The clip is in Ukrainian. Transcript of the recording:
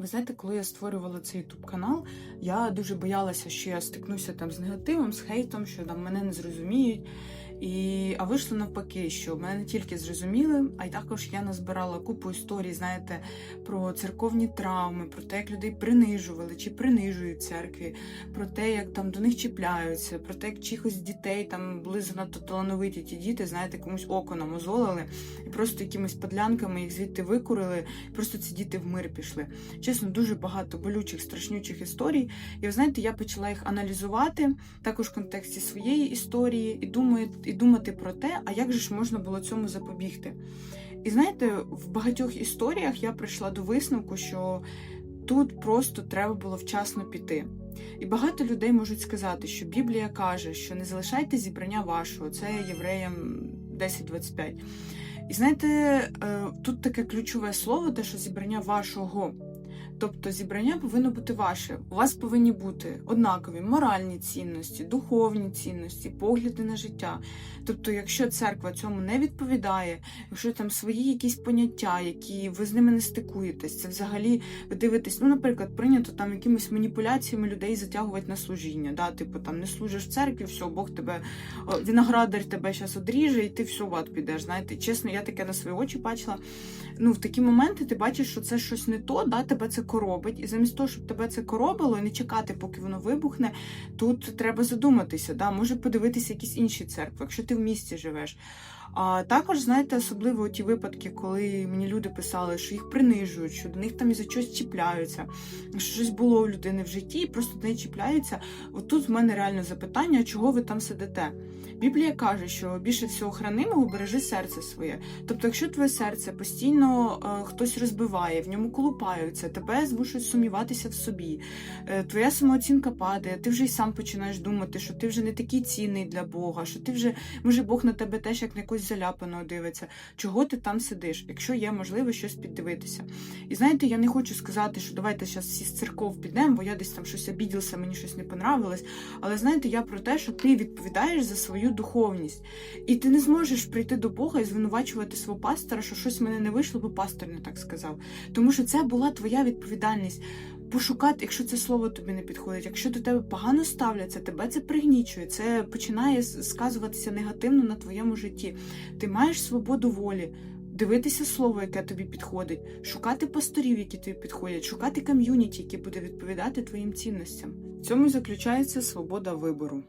Ви знаєте, коли я створювала цей ютуб канал, я дуже боялася, що я стикнуся там з негативом, з хейтом, що там мене не зрозуміють. І, а вийшло навпаки, що мене не тільки зрозуміли, а й також я назбирала купу історій, знаєте, про церковні травми, про те, як людей принижували чи принижують церкві, про те, як там до них чіпляються, про те, як чихось дітей там були занадто талановиті ті діти, знаєте, комусь око намозолили, і просто якимись подлянками їх звідти викурили, і просто ці діти в мир пішли. Чесно, дуже багато болючих, страшнючих історій. І ви знаєте, я почала їх аналізувати також в контексті своєї історії, і думаю, і думати про те, а як же ж можна було цьому запобігти. І знаєте, в багатьох історіях я прийшла до висновку, що тут просто треба було вчасно піти. І багато людей можуть сказати, що Біблія каже, що не залишайте зібрання вашого, це євреям 10.25. І знаєте, е, тут таке ключове слово, те, що зібрання вашого. Тобто зібрання повинно бути ваше. У вас повинні бути однакові моральні цінності, духовні цінності, погляди на життя. Тобто, якщо церква цьому не відповідає, якщо там свої якісь поняття, які ви з ними не стикуєтесь, це взагалі ви дивитесь, ну, наприклад, прийнято там якимись маніпуляціями людей затягувати на служіння. Да? Типу там не служиш в церкві, все, Бог тебе, виноградар тебе зараз одріже, і ти все в ад підеш. Знаєте, чесно, я таке на свої очі бачила. Ну, в такі моменти ти бачиш, що це щось не то, да, тебе це коробить. І замість того, щоб тебе це коробило і не чекати, поки воно вибухне, тут треба задуматися, да, може подивитися якісь інші церкви, якщо ти в місті живеш. А також, знаєте, особливо ті випадки, коли мені люди писали, що їх принижують, що до них там і за щось чіпляються, що щось було у людини в житті, і просто до неї чіпляються. От тут в мене реально запитання, чого ви там сидите. Біблія каже, що більше всього хранимого бережи серце своє. Тобто, якщо твоє серце постійно е, хтось розбиває, в ньому колупаються, тебе змушують сумніватися в собі, е, твоя самооцінка падає, ти вже й сам починаєш думати, що ти вже не такий цінний для Бога, що ти вже, може, Бог на тебе теж як на якось заляпаного дивиться. Чого ти там сидиш, якщо є можливість щось піддивитися. І знаєте, я не хочу сказати, що давайте зараз всі з церков підемо, бо я десь там щось обіділася, мені щось не понравилось. Але знаєте, я про те, що ти відповідаєш за свою духовність. І ти не зможеш прийти до Бога і звинувачувати свого пастора, що щось в мене не вийшло, бо пастор не так сказав. Тому що це була твоя відповідальність. Пошукати, якщо це слово тобі не підходить, якщо до тебе погано ставляться, тебе це пригнічує, це починає сказуватися негативно на твоєму житті. Ти маєш свободу волі. Дивитися слово, яке тобі підходить, шукати пасторів, які тобі підходять, шукати ком'юніті, які буде відповідати твоїм цінностям. В цьому заключається свобода вибору.